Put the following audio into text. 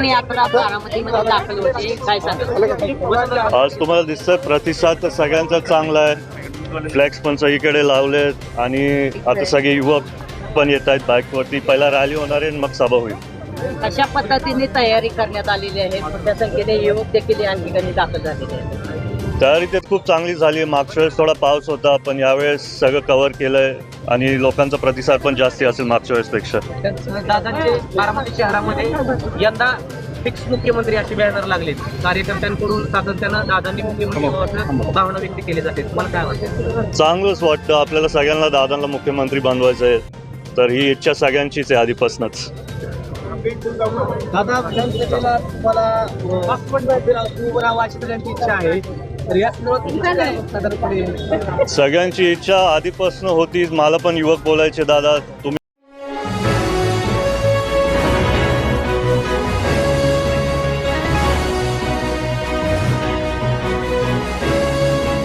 मतदान यात्रा बारामतीमध्ये दाखल होते. काय सांगा आज तुम्हाला दिसतंय प्रतिसाद तर सगळ्यांचा चांगला आहे. फ्लॅक्स पण सगळीकडे लावलेत आणि आता सगळे युवक पण येत आहेत बाईकवरती. पहिला रॅली होणार आहे आणि मग सभा होईल. अशा पद्धतीने तयारी करण्यात आलेली आहे? मोठ्या संख्येने युवक देखील या ठिकाणी दाखल झालेले आहेत. तयारी त्यात खूप चांगली झाली. मागच्या वेळेस थोडा पाऊस होता पण यावेळेस सगळं कव्हर केलंय आणि लोकांचा प्रतिसाद पण जास्ती असेल मागच्या वेळेसपेक्षा. दादांचे बारामती शहरामध्ये यंदा फिक्स मुख्यमंत्री बॅनर लागले कार्यकर्त्यांकडून सातत्यानं दादांनी मुख्यमंत्री भावना व्यक्त केली जाते. तुम्हाला काय वाटतं? चांगलंच वाटतं. आपल्याला सगळ्यांना दादांना मुख्यमंत्री बनवायचं आहे. तर ही इच्छा सगळ्यांचीच आहे आधीपासूनच. दादा विधानसभेला तुम्हाला इच्छा आहे. तर या सगळ्यांची इच्छा आधीपासून होती मला पण युवक बोलायचे दादा तुम्ही